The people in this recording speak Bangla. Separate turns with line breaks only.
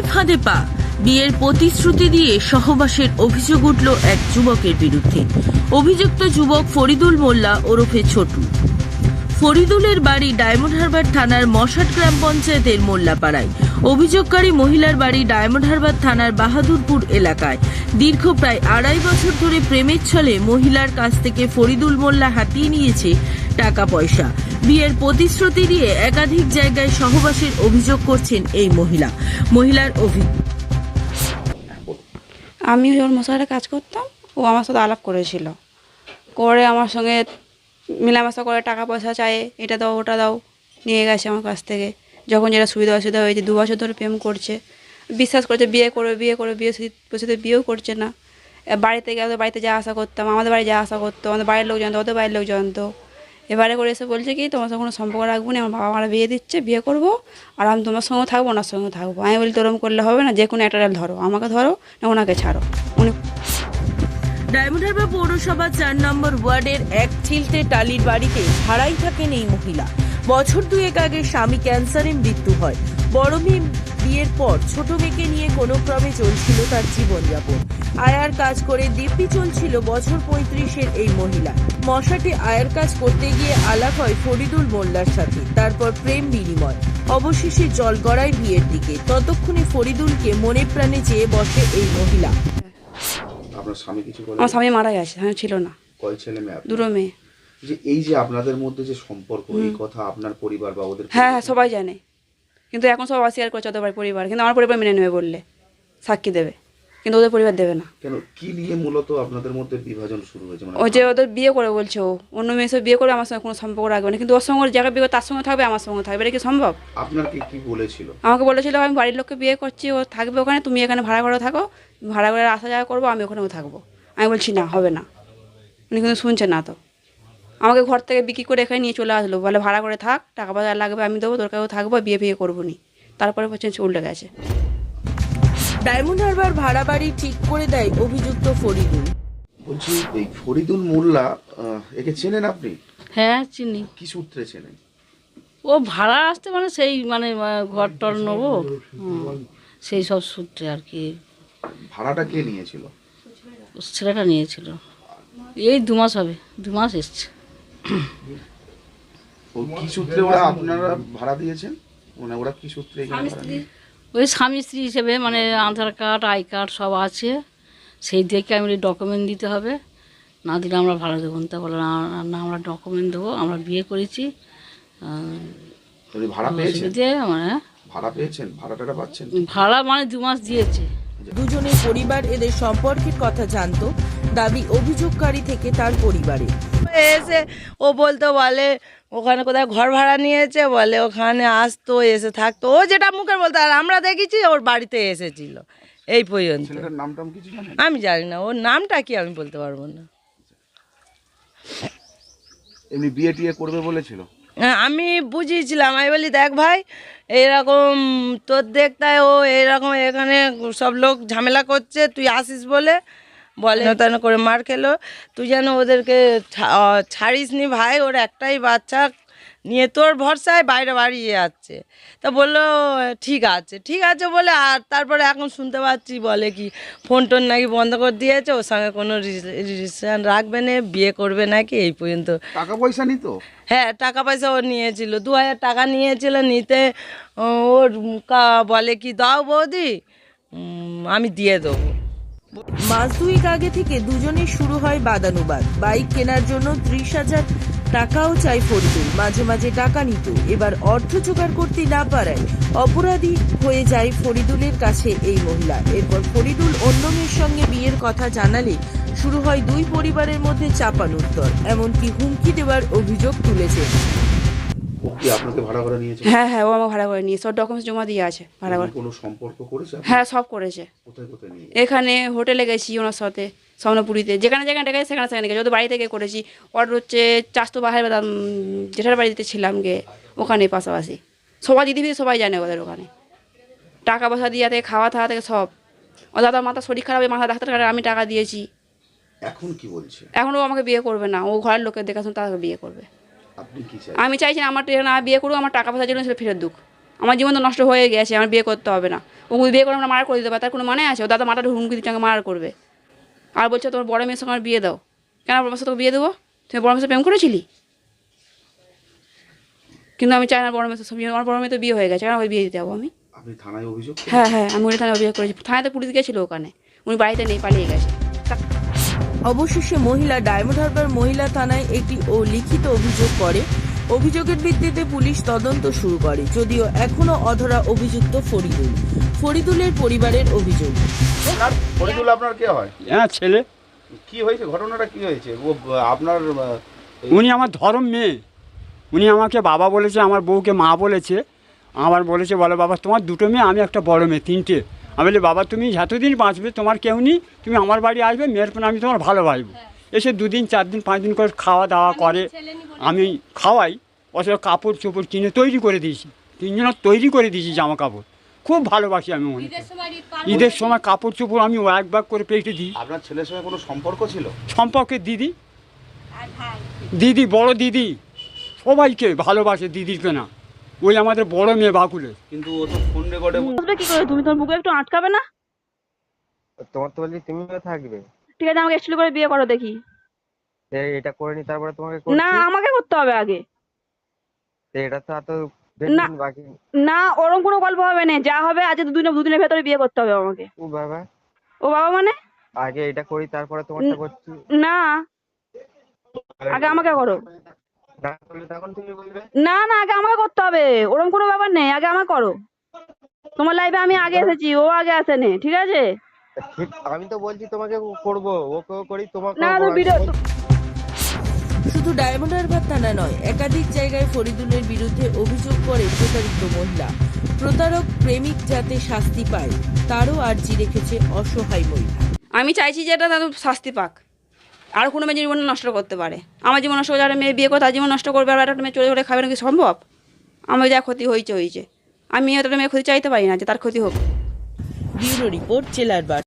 প্রেমের ফাঁদে পা। বিয়ের প্রতিশ্রুতি দিয়ে সহবাসের অভিযোগ উঠল এক যুবকের বিরুদ্ধে। অভিযুক্ত যুবক ফরিদুল মোল্লা ওরফে ছোটু। ফরিদুলের বাড়ি ডায়মন্ড হারবার থানার মশাট গ্রাম পঞ্চায়েতের মোল্লাপাড়ায়। অভিযোগকারী মহিলার বাড়ি ডায়মন্ড হারবার থানার বাহাদুরপুর এলাকায়। দীর্ঘ প্রায় আড়াই বছর ধরে প্রেমের ছলে মহিলার কাছ থেকে ফরিদুল মোল্লা হাতিয়ে নিয়েছে টাকা পয়সা। বিয়ের প্রতিশ্রুতি দিয়ে একাধিক জায়গায় সহবাসের অভিযোগ করছেন এই মহিলা। মহিলার অভিযোগ
আমি ওর মশাইয়ের কাজ করতাম, ও আমার সাথে আলাপ করেছিল। করে আমার সঙ্গে মেলামেশা করে টাকা পয়সা চায়, এটা দাও, ওটা দাও, নিয়ে গেছে আমার কাছ থেকে। যখন যেটা সুবিধা অসুবিধা হয়েছে, দু বছর ধরে প্রেম করছে। বিশ্বাস করছে বিয়ে করবে বিয়ে করবে, বিয়ে বসে বিয়েও করছে না। বাড়িতে গেলে বাড়িতে যা আশা করতাম, আমাদের বাড়ি যা আশা করতো, আমাদের বাড়ির লোক জানতো ওদের বাড়ির লোক জানতো এবারে করে এসে বলছে কি, তোমার সঙ্গে কোনো সম্পর্ক রাখব না, আমার বাবা মারা বিয়ে দিচ্ছে, বিয়ে করব, আর আমি তোমার সঙ্গে থাকব, ওনার সঙ্গে থাকব। আমি বলি তোরম করলে হবে না, যে কোনো একটা ডাল ধরো, আমাকে ধরো, না ওনাকে ছাড়ো। উনি
ডায়মন্ড হারবার পৌরসভা চার নম্বর ওয়ার্ডের এক চিলতে টালির বাড়িতে ভাড়াই থাকেন এই মহিলা। বছর দুয়েক আগে স্বামী ক্যান্সারে মৃত্যু হয়। বড় মেয়ে বিয়ের পর ছোট মেয়েকে নিয়ে কোনো ক্রমে চলছিল তার জীবনযাপন। আয়ার কাজ করে দিব্যি চলছিল বছর পঁয়ত্রিশের এই মহিলা। মশাটি আয়ার কাজ করতে গিয়ে আলাপ হয় ফরিদুল মোল্লার সাথে। তারপর প্রেম বিনিময়। অবশেষে জল গড়ায় বিয়ের দিকে। ততক্ষণে ফরিদুলকে মনে প্রাণে চেয়ে বসে এই মহিলা।
আপনার স্বামী কিছু
আমার স্বামী মারা গেছে হ্যাঁ ছিল না।
কয় ছেলে মেয়ে
দুটো মেয়ে।
যে এই যে আপনাদের মধ্যে যে সম্পর্ক এই কথা আপনার পরিবার বা ওদের
হ্যাঁ হ্যাঁ সবাই জানে। কিন্তু এখন সব অস্বীকার করছে ওদের পরিবার। কিন্তু আমার পরিবার মেনে নেবে বললে। সাক্ষী দেবে। কিন্তু ওদের পরিবার দেবে না।
কেন? কি নিয়ে মূলত আপনাদের মধ্যে বিভাজন শুরু হয়েছে? মানে
ও যে ওদের বিয়ে করে বলছে ও। অন্য মেয়ে সব বিয়ে করে আমার সঙ্গে কোনো সম্পর্ক রাখবে না। কিন্তু ওর সঙ্গে ওর জায়গায় বিয়ে করে তার সঙ্গে থাকবে আমার সঙ্গে থাকবে। এটা কি সম্ভব?
আপনার কি কি বলেছিল?
আমাকে বলেছিল আমি বাড়ির লোককে বিয়ে করছি ও থাকবে ওখানে তুমি এখানে ভাড়া করে থাকো। ভাড়া করে আসা যাওয়া করব আমি ওখানেও থাকব। আমি বলছি না হবে না। উনি কিন্তু শুনছে না তো। আমাকে ঘর থেকে বিক্রি করে এখানে নিয়ে চলে আসলো। বলে ভাড়া করে থাক টাকা পয়সা লাগবে আমি দেবো তোর কাছেও থাকব বিয়ে বিয়ে করব নি। তারপরে বলছেন উল্টে গেছে।
ডায়মন্ড হারবার ভাড়া বাড়ি ঠিক করে দেয় অভিযুক্ত ফরিদুল।
বলছি এই ফরিদুল মোল্লা একে চেনেন আপনি?
হ্যাঁ চিনি।
কি সূত্রে চেনেন?
ও ভাড়া আসতে মানে সেই মানে ঘর টর নেব। সেই সব সূত্রে আর কি।
ভাড়াটা কে নিয়েছিল?
ছেলেটা নিয়েছিল। এই দু মাস হবে দু মাস এসছে।
ও কি সূত্রে ওরা আপনারা ভাড়া দিয়েছেন? মানে ওরা কি সূত্রে এখানে ভাড়া
ওই স্বামী স্ত্রী হিসেবে মানে আধার কার্ড আই কার্ড সব আছে। সেই দেখে আমি ডকুমেন্ট দিতে হবে। না দিলে আমরা ভাড়া দেবো না। তা বলে না না আমরা ডকুমেন্ট দেবো। আমরা বিয়ে করেছি।
ভাড়া
অসুবিধে মানে
ভাড়া পেয়েছেন? ভাড়াটা পাচ্ছেন?
ভাড়া মানে দু মাস দিয়েছে।
দুজনের পরিবার এদের সম্পর্কের কথা জানতো দাবি অভিযোগকারী থেকে তার পরিবারে
এসে ও বলতো বলে ওখানে কোথায় ঘর ভাড়া নিয়েছে বলে ওখানে আসতো এসে থাকতো ও যেটা মুখের বলতো আর আমরা দেখেছি ওর বাড়িতে এসেছিল। এই পর্যন্ত। আমি জানি না ওর নামটা কি আমি বলতে পারব না।
এমনি বিয়ে টিয়ে করবে বলেছিল?
হ্যাঁ, আমি বুঝিয়েছিলাম। আমি বলি দেখ ভাই এইরকম তোর দেখতায় ও এইরকম এখানে সব লোক ঝামেলা করছে তুই আসিস বলে। বলে তেন করে মার খেলো। তুই যেন ওদেরকে ছাড়িস নি ভাই ওর একটাই বাচ্চা নিয়ে তোর ভরসায় বাইরে বাড়িয়ে যাচ্ছে। তা বলল ঠিক আছে ঠিক আছে বলে আর তারপরে এখন শুনতে পাচ্ছি বলে কি ফোন টোন নাকি বন্ধ করে দিয়েছে ওর সঙ্গে কোনো রিলেশন রাখবে না বিয়ে করবে নাকি এই পর্যন্ত।
টাকা পয়সা নিত?
হ্যাঁ টাকা পয়সা ও নিয়েছিল দু হাজার টাকা নিয়েছিল নিতে ওর কা- বলে কি দাও বৌদি আমি দিয়ে দেবো।
মাস দুয়েক আগে থেকে দুজনের শুরু হয় বাদানুবাদ। বাইক কেনার জন্য ত্রিশ হাজার টাকাও চাই ফরিদুল। মাঝে মাঝে টাকা নিত। এবার অর্থ জোগাড় করতে না পারায় অপরাধী হয়ে যায় ফরিদুলের কাছে এই মহিলা। এরপর ফরিদুল অন্য মেয়ের সঙ্গে বিয়ের কথা জানালে শুরু হয় দুই পরিবারের মধ্যে চাপানুত্তর এমনকি হুমকি দেওয়ার অভিযোগ তুলেছে।
আপনাকে ভাড়া করে নিয়েছে।
হ্যাঁ হ্যাঁ ও আমাকে ভাড়া করে নিয়ে সব ডকুমেন্টস জমা দিয়ে আছে ভাড়া করে।
কোনো সম্পর্ক করেছে
হ্যাঁ সব করেছে।
কোথায় কোথায় নিয়ে
এখানে হোটেলে গেছি ওনার সাথে স্বর্ণপুরীতে। যেখানে যেখানে ডেকেছে সেখানে সেখানে গেছি। ওদের বাড়ি থেকে করেছি। ওর হচ্ছে চাষতো বাহার জেঠার বাড়িতে ছিলাম গে ওখানে পাশাপাশি। সবাই দিদি সবাই জানে ওদের ওখানে। টাকা পয়সা দিয়ে থেকে খাওয়া থাওয়া থেকে সব। ও দাদা মাথা শরীর খারাপ মাথা ডাক্তার আমি টাকা দিয়েছি।
এখন কি বলছে?
এখন ও আমাকে বিয়ে করবে না। ও ঘরের লোকের দেখাশুন তাকে বিয়ে করবে। আমি চাইছি না আমার না বিয়ে করুক আমার টাকা পয়সা জন্য সেটা ফেরত দুক। আমার জীবন তো নষ্ট হয়ে গেছে আমার বিয়ে করতে হবে না। ও বিয়ে করে আমরা মার করে দিতে পারে তার কোনো মানে আছে? ও দাদা মাটা হুমকি দিচ্ছে মারা করবে। আর বলছে তোমার বড় মেয়ের সঙ্গে আমার বিয়ে দাও। কেন বড় মেয়ের তোকে বিয়ে দেবো? তুমি বড় মেয়ের প্রেম করেছিলি? কিন্তু আমি চাই না বড় মেয়ের সাথে আমার বড় মেয়ে তো বিয়ে হয়ে গেছে কেন ওই বিয়ে দিতে যাব আমি? হ্যাঁ হ্যাঁ আমি উনি থানায় অভিযোগ করেছি। থানাতে পুলিশ গেছিল ওখানে। উনি বাড়িতে নেই পালিয়ে গেছে।
অবশেষে মহিলা ডায়মন্ড হারবার মহিলা থানায় একটি ও লিখিত অভিযোগ করে। অভিযোগের ভিত্তিতে পুলিশ তদন্ত শুরু করে। যদিও এখনও অধরা অভিযুক্ত ফরিদুল। ফরিদুলের পরিবারের অভিযোগ।
ফরিদুল আপনার কে হয়?
হ্যাঁ ছেলে।
কি হয়েছে? ঘটনাটা কি হয়েছে? ও আপনার
উনি আমার ধর্ম মেয়ে। উনি আমাকে বাবা বলেছে আমার বউকে মা বলেছে। আমার বলেছে বলে বাবা তোমার দুটো মেয়ে আমি একটা বড় মেয়ে তিনটে। আমি বলি বাবা তুমি যতদিন বাঁচবে তোমার কেউ নেই তুমি আমার বাড়ি আসবে মেয়ের পর আমি তোমার ভালোবাসবো। এসে দুদিন চার দিন পাঁচ দিন করে খাওয়া দাওয়া করে আমি খাওয়াই অথচ কাপড় চোপড় কিনে তৈরি করে দিয়েছি। তিনজনের তৈরি করে দিয়েছি জামা কাপড় খুব ভালোবাসি আমি মনে ঈদের সময় কাপড় চোপড় আমি এক ব্যাগ করে পেটে দিই।
আপনার ছেলের সঙ্গে কোনো সম্পর্ক ছিল?
সম্পর্কে দিদি? দিদি বড় দিদি। সবাইকে ভালোবাসে দিদিকে না। ওই আমাদের বড় মেয়ে বাকুলে।
কিন্তু ও তো ফোন রেকর্ডে
বুঝবে কি করে? তুমি তোমার বুকে একটু আটকাবে না?
তোমার তো তুমিও থাকবে।
ঠিক আছে আমাকে করে বিয়ে করো দেখি।
এটা করে নি তারপরে তোমাকে
না আমাকে করতে হবে আগে।
এটা তো এত
না।
বাকি।
না ওরকম কোনো গল্প হবে না। যা হবে আজ দুদিনের দুদিনের ভেতরে বিয়ে করতে হবে আমাকে।
ও বাবা।
ও বাবা মানে?
আগে এটা করি তারপরে তোমারটা করছি।
না। আগে আমাকে করো।
না
না না আগে আমাকে করতে হবে। ওরকম কোনো ব্যাপার নেই আগে আমাকে করো। তোমার লাইফে আমি আগে এসেছি ও আগে আসেনি ঠিক আছে?
আমি তো বলছি তোমাকে করব ওকেও করি তোমাকে
না ভিডিও
শুধু ডায়মন্ড হারবার থানা নয় একাধিক জায়গায় ফরিদুলের বিরুদ্ধে অভিযোগ করে প্রতারিত মহিলা। প্রতারক প্রেমিক যাতে শাস্তি পায় তারও আর্জি রেখেছে অসহায় মহিলা।
আমি চাইছি যে এটা তাদের শাস্তি পাক। আর কোনো মেয়ে জীবন নষ্ট করতে পারে। আমার জীবন নষ্ট করে যারা মেয়ে বিয়ে করে, তার জীবন নষ্ট করবে আর একটা মেয়ে চলে চলে খাবে নাকি সম্ভব? আমার যা ক্ষতি হয়েছে হয়েছে। আমি অতটা মেয়ে ক্ষতি চাইতে পারি না যে তার ক্ষতি হোক।
ব্যুরো রিপোর্ট, জেলার বার